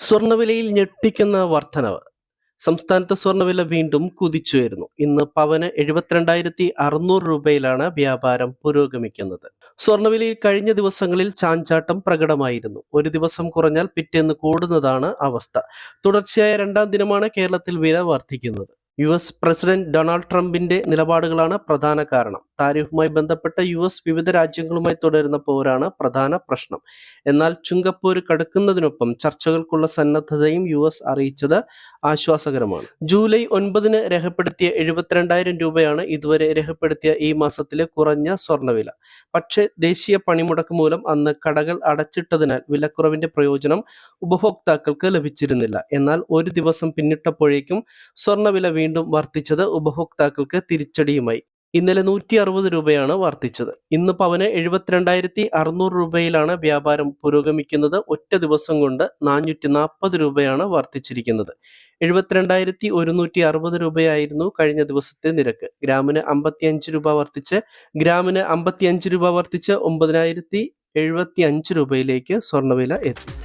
സ്വർണവിലയിൽ ഞെട്ടിക്കുന്ന വർധനവ് സംസ്ഥാനത്ത് സ്വർണവില വീണ്ടും കുതിച്ചുയരുന്നു. ഇന്ന് പവന് എഴുപത്തിരണ്ടായിരത്തി അറുന്നൂറ് രൂപയിലാണ് വ്യാപാരം പുരോഗമിക്കുന്നത്. സ്വർണവിലയിൽ കഴിഞ്ഞ ദിവസങ്ങളിൽ ചാഞ്ചാട്ടം പ്രകടമായിരുന്നു. ഒരു ദിവസം കുറഞ്ഞാൽ പിറ്റേന്ന് കൂടുന്നതാണ് അവസ്ഥ. തുടർച്ചയായ രണ്ടാം ദിനമാണ് കേരളത്തിൽ വില വർദ്ധിക്കുന്നത്. യു എസ് പ്രസിഡന്റ് ഡൊണാൾഡ് ട്രംപിന്റെ നിലപാടുകളാണ് പ്രധാന കാരണം. താരിഫുമായി ബന്ധപ്പെട്ട യു എസ് വിവിധ രാജ്യങ്ങളുമായി തുടരുന്ന പോരാണ് പ്രധാന പ്രശ്നം. എന്നാൽ ചുങ്കപ്പോര് കടുക്കുന്നതിനൊപ്പം ചർച്ചകൾക്കുള്ള സന്നദ്ധതയും യു എസ് അറിയിച്ചത് ആശ്വാസകരമാണ്. ജൂലൈ ഒൻപതിന് രേഖപ്പെടുത്തിയ എഴുപത്തിരണ്ടായിരം രൂപയാണ് ഇതുവരെ രേഖപ്പെടുത്തിയ ഈ മാസത്തിലെ കുറഞ്ഞ സ്വർണവില പക്ഷേ ദേശീയ പണിമുടക്ക് മൂലം അന്ന് കടകൾ അടച്ചിട്ടതിനാൽ വിലക്കുറവിന്റെ പ്രയോജനം ഉപഭോക്താക്കൾക്ക് ലഭിച്ചിരുന്നില്ല. എന്നാൽ ഒരു ദിവസം പിന്നിട്ടപ്പോഴേക്കും സ്വർണവില വീണ്ടും വർദ്ധിച്ചത് ഉപഭോക്താക്കൾക്ക് തിരിച്ചടിയുമായി. ഇന്നലെ നൂറ്റി അറുപത് രൂപയാണ് വർദ്ധിച്ചത് ഇന്ന് പവന് എഴുപത്തിരണ്ടായിരത്തി അറുന്നൂറ് രൂപയിലാണ് വ്യാപാരം പുരോഗമിക്കുന്നത്. ഒറ്റ ദിവസം കൊണ്ട് നാനൂറ്റി നാൽപ്പത് രൂപയാണ് വർദ്ധിച്ചിരിക്കുന്നത് എഴുപത്തിരണ്ടായിരത്തി ഒരുന്നൂറ്റി അറുപത് രൂപയായിരുന്നു കഴിഞ്ഞ ദിവസത്തെ നിരക്ക്. ഗ്രാമിന് അമ്പത്തിയഞ്ച് രൂപ വർദ്ധിച്ച് ഗ്രാമിന് അമ്പത്തിയഞ്ച് രൂപ വർദ്ധിച്ച് ഒമ്പതിനായിരത്തി എഴുപത്തി അഞ്ച് രൂപയിലേക്ക് സ്വർണവില എത്തി.